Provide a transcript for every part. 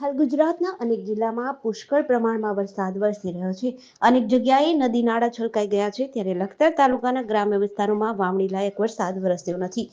હાલ ગુજરાતના અનેક જિલ્લામાં પુષ્કળ પ્રમાણમાં વરસાદ વરસી રહ્યો છે. અનેક જગ્યાએ નદી નાળા છલકાઈ ગયા છે. ત્યારે લખતર તાલુકાના ગ્રામ્ય વિસ્તારોમાં વાવણી લાયક વરસાદ વરસ્યો નથી.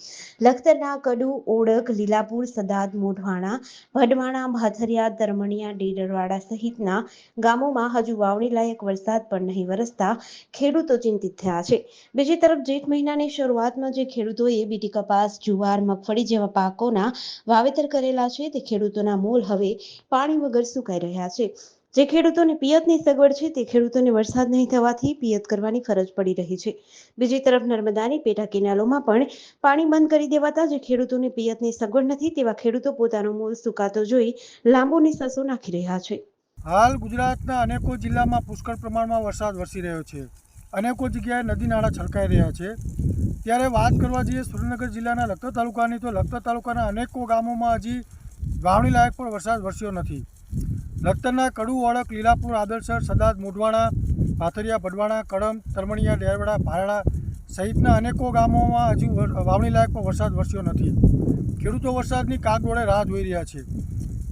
લખતરના કડુ ઓળખ લીલાપુર, સદાદ, મોઢવાણા વઢવાણા ભાથરિયા તરમણિયા ડેડરવાડા સહિતના ગામોમાં હજુ વાવણી લાયક વરસાદ પણ નહીં વરસતા ખેડૂતો ચિંતિત થયા છે. બીજી તરફ જેઠ મહિનાની શરૂઆતમાં જે ખેડૂતોએ બીટી કપાસ, જુવાર, મગફળી જેવા પાકોના વાવેતર કરેલા છે તે ખેડૂતોના મૂળ હવે પાણી વગર સુકાઈ રહ્યા છે. જે ખેડૂતોને પિયતની સગવડ છે તે ખેડૂતોને વરસાદ નહીં થવાથી પિયત કરવાની ફરજ પડી રહી છે. બીજી તરફ નર્મદાની પેટા કેનાલોમાં પણ પાણી બંધ કરી દેવાતા જે ખેડૂતોને પિયતની સગવડ નથી તેવા ખેડૂતો પોતાનો મૂળ સુકાતો જોઈ લાંબો નિશ્વાસો નાખી રહ્યા છે. હાલ ગુજરાતના અનેકો જિલ્લામાં પુષ્કળ પ્રમાણમાં વરસાદ વરસી રહ્યો છે. અનેકો જગ્યાએ નદી નાળા છલકાઈ રહ્યા છે. ત્યારે વાત કરવા જઈએ સુરેન્દ્રનગર જિલ્લાના લખતર તાલુકાની તો લખતર તાલુકાના અનેકો ગામોમાં હજી વાવણી લાયક પણ વરસાદ વરસ્યો નથી. લખતરના કડુ ઓળખ લીલાપુર આદરસર સદાદ મોઢવાણા, પાથરિયા, ભડવાણા, કડમ, તરમણિયા, ડેરવડા ભારડા સહિતના અનેકો ગામોમાં હજુ વાવણી લાયક પણ વરસાદ વરસ્યો નથી. ખેડૂતો વરસાદની કાગડોળે રાહ જોઈ રહ્યા છે.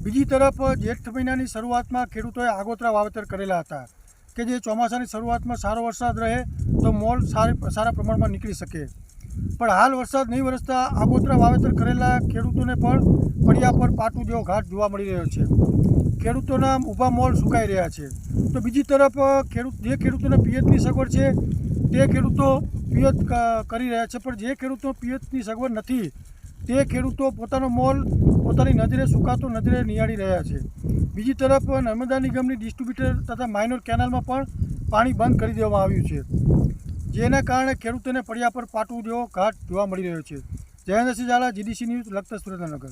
બીજી તરફ, જેઠ મહિનાની શરૂઆતમાં ખેડૂતોએ આગોતરા વાવેતર કરેલા હતા કે જે ચોમાસાની શરૂઆતમાં સારો વરસાદ રહે તો મોલ સારી, સારા પ્રમાણમાં નીકળી શકે. પણ હાલ વરસાદ નહીં વરસતા આગોતરા વાવેતર કરેલા ખેડૂતોને પણ પડિયા પર પાટું જેવો ઘાટ જોવા મળી રહ્યો છે. ખેડૂતોના ઊભા મોલ સુકાઈ રહ્યા છે. તો બીજી તરફ ખેડૂત, જે ખેડૂતોને પિયતની સગવડ છે, તે ખેડૂતો પિયત કરી રહ્યા છે. પણ જે ખેડૂતો પિયતની સગવડ નથી, તે ખેડૂતો પોતાનો મોલ પોતાની નજરે સુકાતો નજરે નિહાળી રહ્યા છે. બીજી તરફ નર્મદા નિગમની ડિસ્ટ્રીબ્યુટર તથા માઇનોર કેનાલમાં પણ પાણી બંધ કરી દેવામાં આવ્યું છે. જેના કારણે ખેડૂતોને પડ્યા પર પાટું જેવો ઘાટ જોવા મળી રહ્યો છે. Jayendrasinh Zala, GDC news, Lakhtar Surendranagar.